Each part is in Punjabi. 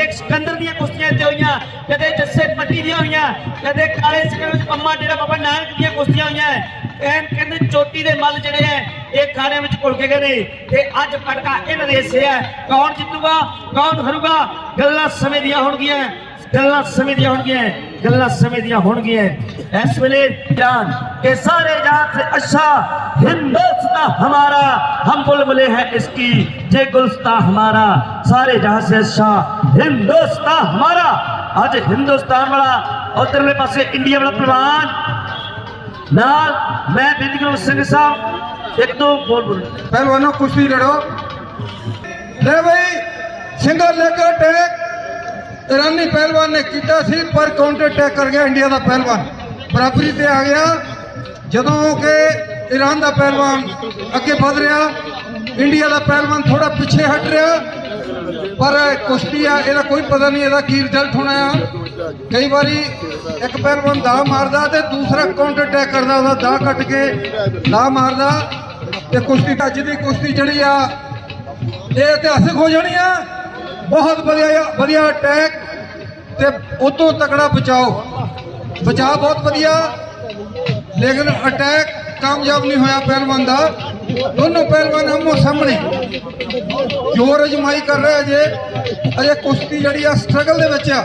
ਸ਼ੇਖ ਸਿਕੰਦਰ ਦੀਆਂ ਕੁਸ਼ਤੀਆਂ ਇੱਥੇ ਹੋਈਆਂ, ਕਦੇ ਜੱਸੇ ਪੱਟੀ ਦੀਆਂ ਹੋਈਆਂ, ਕਦੇ ਕਾਲੇ ਸਿਕੰਦਰ ਵਿੱਚ ਪੰਮਾ ਡੇਰਾ ਬਾਬਾ ਨਾਨਕ ਦੀਆਂ ਕੁਸ਼ਤੀਆਂ ਹੋਈਆਂ। ਐਨ ਕਹਿੰਦੇ ਚੋਟੀ ਦੇ ਮੱਲ ਜਿਹੜੇ ਐ, ਇਹ ਖਾਣੇ ਵਿੱਚ ਘੁਲ ਕੇ ਗਏ ਨੇ। ਤੇ ਅੱਜ ਪਟਕਾ ਇਹਨਾਂ ਦੇ ਹਿੱਸੇ ਹੈ ਕੌਣ ਜਿੱਤੂਗਾ, ਕੌਣ ਹਰੂਗਾ? ਗੱਲਾਂ ਸਮੇਂ ਦੀਆਂ ਹੋਣਗੀਆਂ, ਗੱਲਾਂ ਸਮੇਂ ਦੀਆਂ ਹੋਣਗੀਆਂ। ਗੱਲਾਂ ਸਮੇਂ ਦੀਆਂ ਹੋਣਗੀਆਂ ਇਸ ਵੇਲੇ ਜਾਨ ਕਿ ਸਾਰੇ ਜਹਾਂ से अच्छा हिंदुस्तान हमारा हम बुलबुले हैं इसकी जय गुलस्ता हमारा सारे जहां से अच्छा हिंदुस्तान हमारा आज हिंदुस्तान वाला उधरले पासे इंडिया वाला प्रधान ਨਾਲ ਮੈਂ ਬੇਨਤੀ ਕਰਾਂ ਸਿੰਘ ਸਾਹਿਬ ਇੱਕ ਦੋ ਬੋਲ ਬੋਲ पहलवानों कुश्ती लड़ो ले भाई सिंगल लेकर अटैक ਇਰਾਨੀ ਪਹਿਲਵਾਨ ਨੇ ਕੀਤਾ ਸੀ, ਪਰ ਕਾਊਂਟਰ ਅਟੈਕ ਕਰ ਗਿਆ ਇੰਡੀਆ ਦਾ ਪਹਿਲਵਾਨ। ਬਰਾਬਰੀ ਤੇ ਆ ਗਿਆ। ਜਦੋਂ ਕਿ ਈਰਾਨ ਦਾ ਪਹਿਲਵਾਨ ਅੱਗੇ ਵਧ ਰਿਹਾ, ਇੰਡੀਆ ਦਾ ਪਹਿਲਵਾਨ ਥੋੜਾ ਪਿੱਛੇ ਹਟ ਰਿਹਾ। ਪਰ ਕੁਸ਼ਤੀ ਆ, ਇਹਦਾ ਕੋਈ ਪਤਾ ਨਹੀਂ ਇਹਦਾ ਕੀ ਰਿਜ਼ਲਟ ਹੋਣਾ ਆ। ਕਈ ਵਾਰੀ ਇੱਕ ਪਹਿਲਵਾਨ ਦਾ ਮਾਰਦਾ ਤੇ ਦੂਸਰਾ ਕਾਊਂਟਰ ਅਟੈਕ ਕਰਦਾ, ਉਹਦਾ ਦਾ ਕੱਟ ਕੇ ਦਾ ਮਾਰਦਾ। ਤੇ ਕੁਸ਼ਤੀ ਦਾ ਦੀ, ਕੁਸ਼ਤੀ ਜਿਹੜੀ ਆ, ਇਹ ਇਤਿਹਾਸਿਕ ਹੋ ਜਾਣੀ ਆ। ਬਹੁਤ ਵਧੀਆ ਵਧੀਆ ਅਟੈਕ ਤੇ ਉਤੋਂ ਤਕੜਾ ਬਚਾਓ। ਬਚਾਅ ਬਹੁਤ ਵਧੀਆ, ਲੇਕਿਨ ਅਟੈਕ ਕਾਮਯਾਬ ਨਹੀਂ ਹੋਇਆ ਪਹਿਲਵਾਨ ਦਾ। ਦੋਨੋਂ ਪਹਿਲਵਾਨ ਆਮੋ ਸਾਹਮਣੇ। ਜੋਰ ਅਜਮਾਈ ਕਰ ਰਹੇ ਅਜੇ। ਅਜੇ ਕੁਸ਼ਤੀ ਜਿਹੜੀ ਆ ਸਟਰਗਲ ਦੇ ਵਿੱਚ ਆ।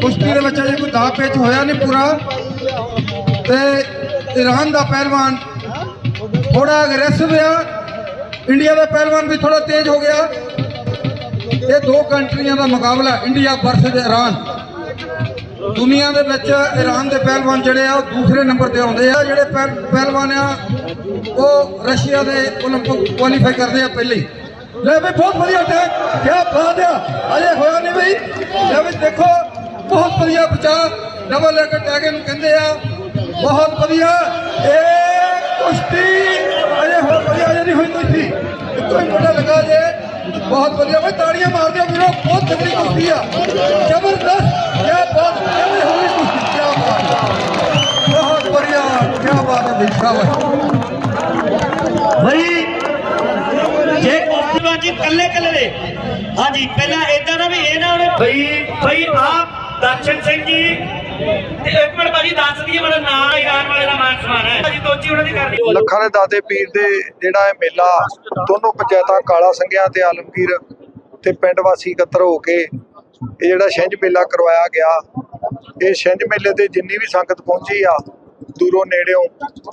ਕੁਸ਼ਤੀ ਦੇ ਵਿੱਚ ਅਜੇ ਕੋਈ ਦਾ ਪੇਚ ਹੋਇਆ ਨਹੀਂ ਪੂਰਾ। ਤੇ ਈਰਾਨ ਦਾ ਪਹਿਲਵਾਨ ਥੋੜਾ ਅਗਰੈਸਿਵ ਆ। ਇੰਡੀਆ ਦਾ ਪਹਿਲਵਾਨ ਵੀ ਥੋੜਾ ਤੇਜ਼ ਹੋ ਗਿਆ। ਇਹ ਦੋ ਕੰਟਰੀਆਂ ਦਾ ਮੁਕਾਬਲਾ ਇੰਡੀਆ ਵਰਸਸ ਈਰਾਨ ਦੁਨੀਆ ਦੇ ਵਿੱਚ ਈਰਾਨ ਦੇ ਪਹਿਲਵਾਨ ਜਿਹੜੇ ਆ ਉਹ ਦੂਸਰੇ ਨੰਬਰ ਤੇ ਆਉਂਦੇ ਆ ਜਿਹੜੇ ਪਹਿਲ- ਪਹਿਲਵਾਨ ਆ ਉਹ ਰਸ਼ੀਆ ਦੇ 올림픽 ਕੁਆਲੀਫਾਈ ਕਰਦੇ ਆ ਪਹਿਲੇ ਹੀ ਲੈ ਵੀ ਬਹੁਤ ਵਧੀਆ ਅਟੈਕ ਕੀ ਬਾਤ ਆ ਅਜੇ ਹੋਇਆ ਨਹੀਂ ਬਈ ਲੈ ਵੀ ਦੇਖੋ ਬਹੁਤ ਵਧੀਆ ਬਚਾ ਡਬਲ ਲੈਗ ਅਟੈਕ ਇਹਨੂੰ ਕਹਿੰਦੇ ਆ ਬਹੁਤ ਵਧੀਆ ਇਹ ਕੁਸ਼ਤੀ ਅਜੇ ਹੋਰ ਵਧੀਆ ਅਜੇ ਨਹੀਂ ਹੋਈ ਕੁਸ਼ਤੀ ਇੱਕੋ ਹੀ ਮੋਢਾ ਲਗਾ ਜੇ ਬਹੁਤ ਵਧੀਆ ਬਈ ਤਾੜੀਆਂ ਮਾਰਦੇ ਆ ਵੀਰੋ ਬਹੁਤ ਤਕੜੀ ਕੁਸ਼ਤੀ ਆ। ਜ਼ਬਰਦਸਤ ਕੀ ਬਾਤ ਐਵੇਂ ਹੋਈ ਕੁਸ਼ਤੀ? ਕੀ ਬਾਤ। ਬਹੁਤ ਵਧੀਆ ਕੀ ਬਾਤ ਹੈ ਬਈ ਸ਼ਾਬਾਸ਼। ਭਾਈ ਜੇ ਕੁਸ਼ਤੀਬਾਜ਼ ਜੀ ਕੱਲੇ ਕੱਲੇ ਨੇ ਹਾਂਜੀ ਪਹਿਲਾਂ ਇਦਾਂ ਨਾ ਵੀ ਇਹ ਨਾ ਉਹਨੇ ਭਾਈ ਭਾਈ ਆਪ ਦਰਸ਼ਨ ਸਿੰਘ ਜੀ ਇੱਕ ਮਿੰਟ ਭਾਜੀ, ਦੱਸ ਦਈਏ ਮੇਰਾ ਨਾਮ ਈਰਾਨ ਵਾਲੇ ਦਾ ਮਾਨ ਸਮਾਨ ਹੈ। ਭਾਜੀ, ਦੋਚੀ ਉਹਨਾਂ ਦੀ ਕਰਨੀ ਲੱਖਾਂ ਦੇ ਦਾਦੇ ਪੀਰ ਦੇ ਜਿਹੜਾ ਇਹ ਮੇਲਾ, ਦੋਨੋਂ ਪੰਚਾਇਤਾਂ ਕਾਲਾ ਸੰਘਿਆ ਤੇ ਆਲਮਗੀਰ ਤੇ ਪਿੰਡ ਵਾਸੀ ਇਕੱਤਰ ਹੋ ਕੇ ਇਹ ਜਿਹੜਾ ਛਿੰਝ ਮੇਲਾ ਕਰਵਾਇਆ ਗਿਆ। ਇਹ ਛਿੰਝ ਮੇਲੇ ਤੇ ਜਿੰਨੀ ਵੀ ਸੰਗਤ ਪਹੁੰਚੀ ਆ ਦੂਰੋਂ ਨੇੜਿਓਂ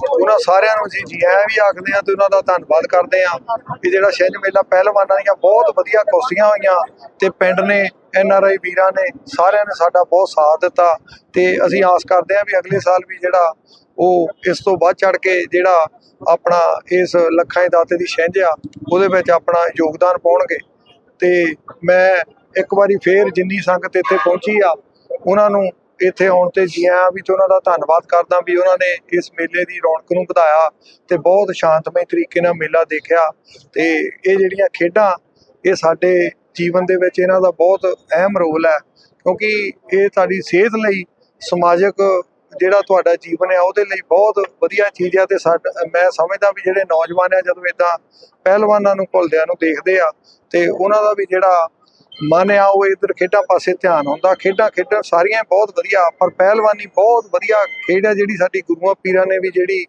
ਉਹਨਾਂ ਸਾਰਿਆਂ ਨੂੰ ਅਸੀਂ ਜੀ ਆਇਆਂ ਵੀ ਆਖਦੇ ਆ ਤੇ ਉਹਨਾਂ ਦਾ ਧੰਨਵਾਦ ਕਰਦੇ ਆ ਕਿ ਜਿਹੜਾ ਛਿੰਝ ਮੇਲਾ ਪਹਿਲਵਾਨਾਂ ਦੀਆਂ ਬਹੁਤ ਵਧੀਆ ਕੁਸ਼ਤੀਆਂ ਹੋਈਆਂ ਤੇ ਪਿੰਡ ਨੇ, ਐਨ ਆਰ ਆਈ ਵੀਰਾਂ ਨੇ ਸਾਰਿਆਂ ਨੇ ਸਾਡਾ ਬਹੁਤ ਸਾਥ ਦਿੱਤਾ ਤੇ ਅਸੀਂ ਆਸ ਕਰਦੇ ਆ ਵੀ ਅਗਲੇ ਸਾਲ ਵੀ ਜਿਹੜਾ ਉਹ ਇਸ ਤੋਂ ਵੱਧ ਚੜ ਕੇ ਜਿਹੜਾ ਆਪਣਾ ਇਸ ਲੱਖਾਂ ਦੇ ਦਾਤੇ ਦੀ ਛਿੰਝ ਆ, ਉਹਦੇ ਵਿੱਚ ਆਪਣਾ ਯੋਗਦਾਨ ਪਾਉਣਗੇ। ਤੇ ਮੈਂ ਇੱਕ ਵਾਰੀ ਫੇਰ ਜਿੰਨੀ ਸੰਗਤ ਇੱਥੇ ਪਹੁੰਚੀ ਆ, ਉਹਨਾਂ ਨੂੰ ਇੱਥੇ ਆਉਣ ਤੇ ਜੀ ਆਇਆਂ ਵੀ ਉਹਨਾਂ ਦਾ ਧੰਨਵਾਦ ਕਰਦਾ ਵੀ ਉਹਨਾਂ ਨੇ ਇਸ ਮੇਲੇ ਦੀ ਰੌਣਕ ਨੂੰ ਵਧਾਇਆ ਤੇ ਬਹੁਤ ਸ਼ਾਂਤਮਈ ਤਰੀਕੇ ਨਾਲ ਮੇਲਾ ਦੇਖਿਆ ਤੇ ਇਹ ਜਿਹੜੀਆਂ ਖੇਡਾਂ, ਇਹ ਸਾਡੇ ਜੀਵਨ ਦੇ ਵਿੱਚ ਇਹਨਾਂ ਦਾ ਬਹੁਤ ਅਹਿਮ ਰੋਲ ਹੈ ਕਿਉਂਕਿ ਇਹ ਤੁਹਾਡੀ ਸਿਹਤ ਲਈ ਸਮਾਜਿਕ ਜਿਹੜਾ ਤੁਹਾਡਾ ਜੀਵਨ ਹੈ ਉਹਦੇ ਲਈ ਬਹੁਤ ਵਧੀਆ ਚੀਜ਼ ਹੈ ਤੇ ਸਾਡ- ਮੈਂ ਸਮਝਦਾ ਵੀ ਜਿਹੜੇ ਨੌਜਵਾਨ ਆ ਜਦੋਂ ਇਦਾਂ ਪਹਿਲਵਾਨਾਂ ਨੂੰ ਭੁੱਲਦਿਆਂ ਨੂੰ ਦੇਖਦੇ ਆ ਤੇ ਉਹਨਾਂ ਦਾ ਵੀ ਜਿਹੜਾ ਮਨ ਆ ਉਹ ਇਧਰ ਖੇਡਾਂ ਪਾਸੇ ਧਿਆਨ ਹੁੰਦਾ ਖੇਡਾਂ ਖੇਡਾਂ ਸਾਰੀਆਂ ਬਹੁਤ ਵਧੀਆ ਪਰ ਪਹਿਲਵਾਨੀ ਬਹੁਤ ਵਧੀਆ ਖੇਡ ਆ ਜਿਹੜੀ ਸਾਡੀ ਗੁਰੂਆਂ ਪੀਰਾਂ ਨੇ ਵੀ ਜਿਹੜੀ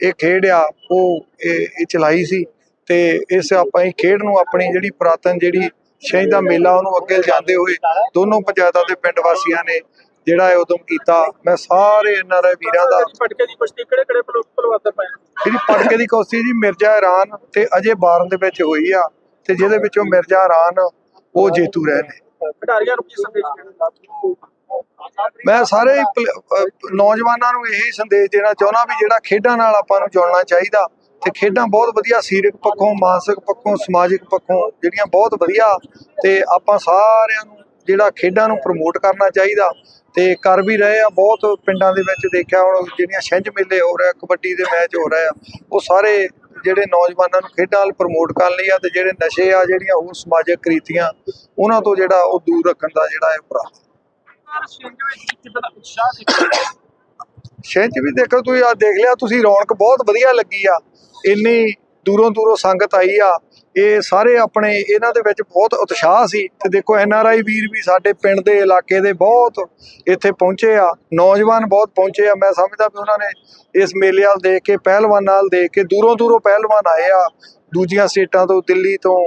ਇਹ ਖੇਡ ਆ ਉਹ ਇਹ ਚਲਾਈ ਸੀ ਤੇ ਇਸ ਆਪਾਂ ਇਹ ਖੇਡ ਨੂੰ ਆਪਣੀ ਜਿਹੜੀ ਪੁਰਾਤਨ ਜਿਹੜੀ ਸ਼ਹੀਦ ਦਾ ਮੇਲਾ ਉਹਨੂੰ ਅੱਗੇ ਲਿਜਾਂਦੇ ਹੋਏ ਦੋਨੋਂ ਪੰਚਾਇਤਾਂ ਦੇ ਪਿੰਡ ਵਾਸੀਆਂ ਨੇ ਜਿਹੜਾ ਇਹ ਉਦਮ ਕੀਤਾ। ਮੈਂ ਸਾਰੇ ਐਨਆਰਆਈ ਵੀਰਾਂ ਦਾ ਪਟਕੇ ਦੀ ਕੁਸ਼ਤੀ ਕਿਹੜੇ ਕਿਹੜੇ ਭਲਵਾਨ ਪਏ? ਜਿਹੜੀ ਪਟਕੇ ਦੀ ਕੁਸ਼ਤੀ ਜੀ ਮਿਰਜ਼ਾ ਇਰਾਨ ਤੇ ਅਜੇ ਬਾਰਨ ਦੇ ਵਿੱਚ ਹੋਈ ਆ ਤੇ ਜਿਹਦੇ ਵਿੱਚੋਂ ਮਿਰਜ਼ਾ ਇਰਾਨ ਉਹ ਜੇਤੂ ਰਹੇ ਨੇ ਖਿਡਾਰੀਆਂ ਨੂੰ ਕੀ ਸੰਦੇਸ਼ ਮੈਂ ਸਾਰੇ ਨੌਜਵਾਨਾਂ ਨੂੰ ਇਹੀ ਸੰਦੇਸ਼ ਦੇਣਾ ਚਾਹੁੰਦਾ ਵੀ ਜਿਹੜਾ ਖੇਡਾਂ ਨਾਲ ਆਪਾਂ ਨੂੰ ਜੁੜਨਾ ਚਾਹੀਦਾ ਤੇ ਖੇਡਾਂ ਬਹੁਤ ਵਧੀਆ ਸਰੀਰਕ ਪੱਖੋਂ ਮਾਨਸਿਕ ਪੱਖੋਂ ਸਮਾਜਿਕ ਪੱਖੋਂ ਜਿਹੜੀਆਂ ਬਹੁਤ ਵਧੀਆ ਤੇ ਆਪਾਂ ਸਾਰਿਆਂ ਨੂੰ ਜਿਹੜਾ ਖੇਡਾਂ ਨੂੰ ਪ੍ਰਮੋਟ ਕਰਨਾ ਚਾਹੀਦਾ ਤੇ ਕਰ ਵੀ ਰਹੇ ਆ ਬਹੁਤ ਪਿੰਡਾਂ ਦੇ ਵਿੱਚ ਦੇਖਿਆ ਹੁਣ ਜਿਹੜੀਆਂ ਛਿੰਝ ਮੇਲੇ ਹੋ ਰਿਹਾ ਕਬੱਡੀ ਦੇ ਮੈਚ ਹੋ ਰਹੇ ਆ ਉਹ ਸਾਰੇ ਜਿਹੜੇ ਨੌਜਵਾਨਾਂ ਨੂੰ ਖੇਡਾਂ ਵੱਲ ਪ੍ਰਮੋਟ ਕਰਨ ਲਈ ਆ ਤੇ ਜਿਹੜੇ ਨਸ਼ੇ ਆ ਜਿਹੜੀਆਂ ਹੋਰ ਸਮਾਜਿਕ ਕ੍ਰੀਤੀਆਂ, ਉਹਨਾਂ ਤੋਂ ਜਿਹੜਾ ਉਹ ਦੂਰ ਰੱਖਣ ਦਾ ਜਿਹੜਾ ਇਹ ਉਪਰਾਲਾ ਕਿੰਨਾ ਉਤਸ਼ਾਹ ਵੀ ਦੇਖੋ ਤੁਸੀਂ ਆ ਦੇਖ ਲਿਆ, ਤੁਸੀਂ ਰੌਣਕ ਬਹੁਤ ਵਧੀਆ ਲੱਗੀ ਆ। ਇੰਨੀ ਦੂਰੋਂ ਦੂਰੋਂ ਸੰਗਤ ਆਈ ਆ। ਇਹ ਸਾਰੇ ਆਪਣੇ ਇਹਨਾਂ ਦੇ ਵਿੱਚ ਬਹੁਤ ਉਤਸ਼ਾਹ ਸੀ ਤੇ ਦੇਖੋ ਐਨ ਆਰ ਆਈ ਵੀਰ ਵੀ ਸਾਡੇ ਪਿੰਡ ਦੇ ਇਲਾਕੇ ਦੇ ਬਹੁਤ ਇੱਥੇ ਪਹੁੰਚੇ ਆ, ਨੌਜਵਾਨ ਬਹੁਤ ਪਹੁੰਚੇ ਆ, ਮੈਂ ਸਮਝਦਾ ਵੀ ਉਹਨਾਂ ਨੇ ਇਸ ਮੇਲੇ ਵੱਲ ਦੇਖ ਕੇ, ਪਹਿਲਵਾਨ ਨਾਲ ਦੇਖ ਕੇ, ਦੂਰੋਂ ਦੂਰੋਂ ਪਹਿਲਵਾਨ ਆਏ ਆ, ਦੂਜੀਆਂ ਸਟੇਟਾਂ ਤੋਂ ਦਿੱਲੀ ਤੋਂ,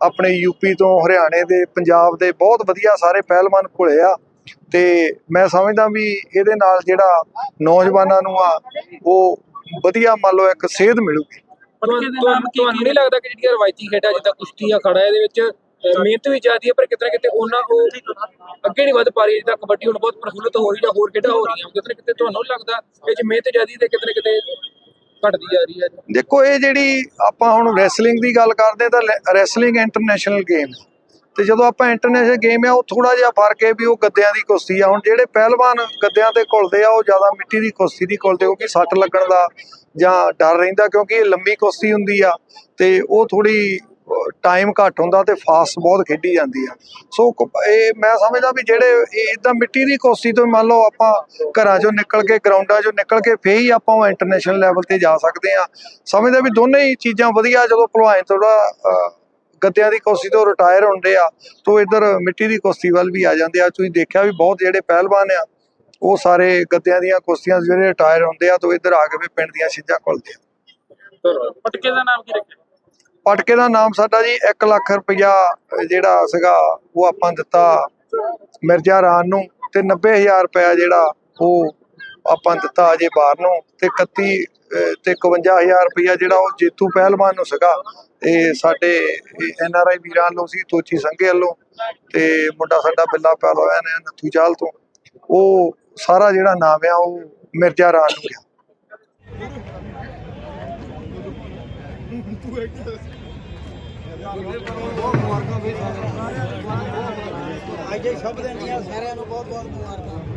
ਆਪਣੇ ਯੂਪੀ ਤੋਂ, ਹਰਿਆਣੇ ਦੇ, ਪੰਜਾਬ ਦੇ ਬਹੁਤ ਵਧੀਆ ਸਾਰੇ ਪਹਿਲਵਾਨ ਘੁਲੇ ਆ ਤੇ ਮੈਂ ਸਮਝਦਾ ਵੀ ਇਹਦੇ ਨਾਲ ਜਿਹੜਾ ਨੌਜਵਾਨਾਂ ਨੂੰ ਆ, ਉਹ ਵਧੀਆ ਮੰਨ ਲਓ ਇੱਕ ਸੇਧ ਮਿਲੂਗੀ। ਪਟਕੇ ਦੇ ਨਾਮ ਕੀ ਤੁਹਾਨੂੰ ਨਹੀਂ ਲੱਗਦਾ ਕਿ ਜਿਹੜੀਆਂ ਰਵਾਇਤੀ ਖੇਡਾਂ ਜਿੱਦਾਂ ਕੁਸ਼ਤੀ ਆ ਖੜਾ ਇਹਦੇ ਵਿੱਚ ਮਿਹਨਤ ਵੀ ਜ਼ਿਆਦੀ ਹੈ ਪਰ ਕਿਤੇ ਨਾ ਕਿਤੇ ਉਹਨਾਂ ਉਹ ਅੱਗੇ ਨਹੀਂ ਵੱਧ ਪਾ ਰਹੀ ਜਿੱਦਾਂ ਕਬੱਡੀ ਹੁਣ ਬਹੁਤ ਪ੍ਰਫੁੱਲਤ ਹੋ ਰਹੀ ਜਾਂ ਹੋਰ ਖੇਡਾਂ ਹੋ ਰਹੀਆਂ ਕਿਤੇ ਨਾ ਕਿਤੇ ਤੁਹਾਨੂੰ ਲੱਗਦਾ ਇਹ ਚ ਮਿਹਨਤ ਜ਼ਿਆਦੀ ਤੇ ਕਿਤੇ ਨਾ ਕਿਤੇ ਘਟਦੀ ਜਾ ਰਹੀ ਹੈ। ਦੇਖੋ ਇਹ ਜਿਹੜੀ ਆਪਾਂ ਹੁਣ ਰੈਸਲਿੰਗ ਦੀ ਗੱਲ ਕਰਦੇ ਤਾਂ ਰੈਸਲਿੰਗ ਇੰਟਰਨੈਸ਼ਨਲ ਗੇਮ ਤੇ ਜਦੋਂ ਆਪਾਂ ਇੰਟਰਨੈਸ਼ਨਲ ਗੇਮ ਆ, ਉਹ ਥੋੜਾ ਜਿਹਾ ਫ਼ਰਕ ਹੈ ਵੀ ਉਹ ਗੱਦਿਆਂ ਦੀ ਕੁਸ਼ਤੀ ਆ। ਹੁਣ ਜਿਹੜੇ ਪਹਿਲਵਾਨ ਗੱਦਿਆਂ ਤੇ ਘੁਲਦੇ ਆ, ਉਹ ਜ਼ਿਆਦਾ ਮਿੱਟੀ ਦੀ ਕੁਸ਼ਤੀ ਦੀ ਘੁਲਦੇ ਕਿਉਂਕਿ ਸੱਟ ਲੱਗਣ ਦਾ ਜਾਂ ਡਰ ਰਹਿੰਦਾ ਕਿਉਂਕਿ ਇਹ ਲੰਮੀ ਕੁਸ਼ਤੀ ਹੁੰਦੀ ਆ ਤੇ ਉਹ ਥੋੜੀ ਟਾਈਮ ਘੱਟ ਹੁੰਦਾ ਤੇ ਫਾਸਟ ਬਹੁਤ ਖੇਡੀ ਜਾਂਦੀ ਆ। ਸੋ ਇਹ ਮੈਂ ਸਮਝਦਾ ਵੀ ਜਿਹੜੇ ਇਦਾਂ ਮਿੱਟੀ ਦੀ ਕੁਸ਼ਤੀ ਤੋਂ ਮੰਨ ਲਓ ਆਪਾਂ ਘਰਾਂ ਚੋਂ ਨਿਕਲ ਕੇ ਗਰਾਊਂਡਾਂ ਚੋਂ ਨਿਕਲ ਕੇ ਫੇਰ ਹੀ ਆਪਾਂ ਉਹ ਇੰਟਰਨੈਸ਼ਨਲ ਲੈਵਲ ਤੇ ਜਾ ਸਕਦੇ ਆ। ਸਮਝਦਾ ਵੀ ਦੋਨੇ ਹੀ ਚੀਜ਼ਾਂ ਵਧੀਆ, ਜਦੋਂ ਭਲਵਾਨ ਥੋੜਾ ਗੱਦਿਆਂ ਦੀ ਕੁਸ਼ਤੀ ਤੋਂ ਰਿਟਾਇਰ ਹੁੰਦੇ ਆ ਤੋਂ ਇੱਧਰ ਮਿੱਟੀ ਦੀ ਕੁਸ਼ਤੀ ਵੱਲ ਵੀ ਆ ਜਾਂਦੇ ਆ। ਤੁਸੀਂ ਦੇਖਿਆ ਵੀ ਬਹੁਤ ਜਿਹੜੇ ਪਹਿਲਵਾਨ ਆ ਉਹ ਸਾਰੇ ਗੱਦਿਆਂ ਦੀਆਂ ਕੁਸ਼ਤੀਆਂ ਜਿਹੜੇ ਰਿਟਾਇਰ ਹੁੰਦੇ ਆ ਤੋਂ ਇੱਧਰ ਆ ਕੇ ਵੀ ਪਿੰਡ ਦੀਆਂ ਛਿੱਜਾਂ ਖੁੱਲਦੇ ਆ। ਪਟਕੇ ਦਾ ਨਾਮ ਕੀ ਰੱਖਿਆ? ਪਟਕੇ ਦਾ ਨਾਮ ਸਾਡਾ ਜੀ 1 ਲੱਖ ਰੁਪਇਆ ਜਿਹੜਾ ਸੀਗਾ ਉਹ ਆਪਾਂ ਦਿੱਤਾ ਮਿਰਜ਼ਾ ਰਾਨ ਨੂੰ ਤੇ 90000 ਰੁਪਇਆ ਜਿਹੜਾ ਉਹ ਆਪਾਂ ਦਿੱਤਾ ਅਜੇ ਬਾਰ ਨੂੰ ਤੇ 31 ਅਹ, ਤੇ 51000 ਰੁਪਇਆ ਜਿਹੜਾ ਉਹ ਜੇਤੂ ਪਹਿਲਵਾਨ ਨੂੰ ਸੀਗਾ ਇਹ ਸਾਡੇ ਐਨ ਆਰ ਆਈ ਵੀਰਾਂ ਵੱਲੋਂ ਸੀ, ਤੋਚੀ ਸੰਘੇ ਵੱਲੋਂ ਤੇ ਮੁੰਡਾ ਸਾਡਾ ਬਿੱਲਾ ਪਹਿਲਵਾਨ ਹੈ ਨੱਥੂ ਚਾਲ ਤੋਂ। ਉਹ ਸਾਰਾ ਜਿਹੜਾ ਨਾਮ ਆ, ਉਹ ਮਿਰਜ਼ਾ ਰਾਨ ਨੂੰ ਗਿਆ। ਅੱਜ ਸ਼ਬਦ ਇੰਡੀਆ ਸਾਰਿਆਂ ਨੂੰ ਬਹੁਤ ਬਹੁਤ ਮੁਬਾਰਕਾਂ।